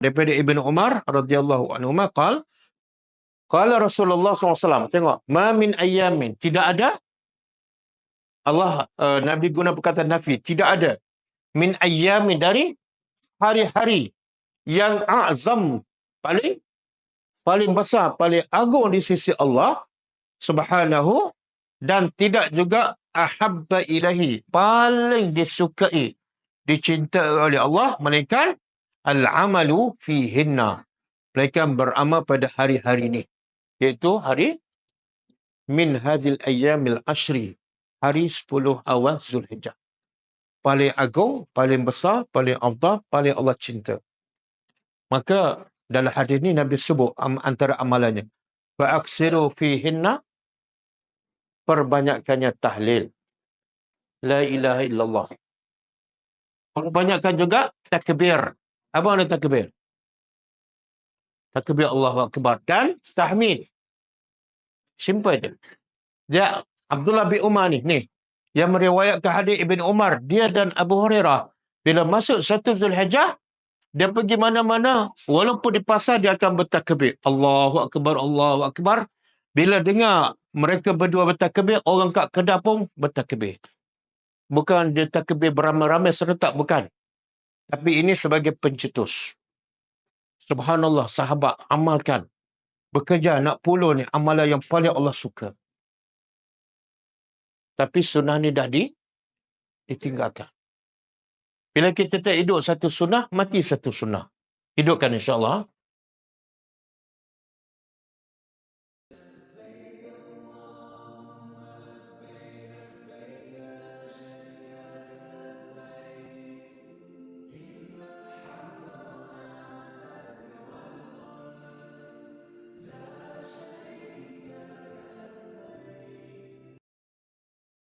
daripada Ibn Umar radhiyallahu anhu qal qala Rasulullah SAW tengok ma min ayyamin. Tidak ada. Allah uh, Nabi guna perkataan nafi tidak ada. Min ayyamin dari hari-hari yang azam paling paling besar paling agung di sisi Allah Subhanahu dan tidak juga ahabba ilahi paling disukai dicintai oleh Allah melainkan al-amalu fihinna. Mereka beramal pada hari-hari ini. Iaitu hari min hadhil ayyamil ashri hari 10 awal Zulhijjah. Paling agung paling besar paling afdal paling Allah cinta. Maka dalam hadis ini Nabi sebut antara amalannya. Fa aksiru fihinna. Perbanyakkannya tahlil. La ilaha illallah. Perbanyakkan juga takbir. Apa makna takbir? Takbir Allah Akbar. Dan tahmid. Simple je. Dia Abdullah bin Umar ni. ni yang meriwayatkan hadis Ibn Umar. Dia dan Abu Hurairah. Bila masuk satu Zulhijjah. Dia pergi mana-mana. Walaupun di pasar dia akan bertakbir. Allahu Akbar, Allahu Akbar. Bila dengar mereka berdua bertakbir. Orang kat kedai pun bertakbir. Bukan dia takbir beramai-ramai serentak, bukan. Tapi ini sebagai pencetus. Subhanallah, sahabat, amalkan. Bekerja nak puluh ni amalan yang paling Allah suka. Tapi sunnah ni dah di, ditinggalkan. Bila kita tak hidup satu sunnah, mati satu sunnah. Hidupkan insyaAllah.